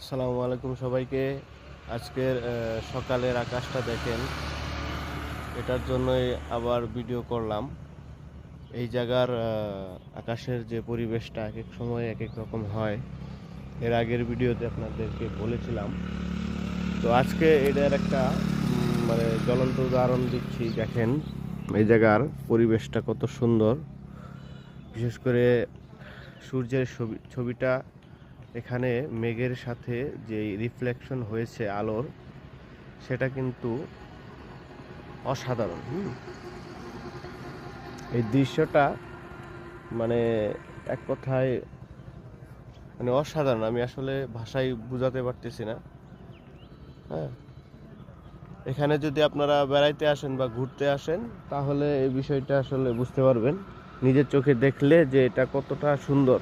আসসালামু আলাইকুম সবাইকে। আজকের সকালের আকাশটা দেখেন। এটার জন্যই আবার ভিডিও করলাম। এই জায়গার আকাশের যে পরিবেশটা এক এক সময় এক এক রকম হয়, এর আগের ভিডিওতে আপনাদেরকে বলেছিলাম। তো আজকে এটার একটা মানে জ্বলন্ত উদাহরণ দিচ্ছি, দেখেন। এই জায়গার পরিবেশটা কত সুন্দর। বিশেষ করে সূর্যের ছবি, ছবিটা এখানে মেঘের সাথে যে রিফ্লেকশন হয়েছে আলোর, সেটা কিন্তু অসাধারণ। এই দৃশ্যটা মানে এক কথায় মানে অসাধারণ। আমি আসলে ভাষায় বোঝাতে পারতেছি না। হ্যাঁ। এখানে যদি আপনারা বেড়াইতে আসেন বা ঘুরতে আসেন, তাহলে এই বিষয়টা আসলে বুঝতে পারবেন। নিজের চোখে দেখলে যে এটা কতটা সুন্দর।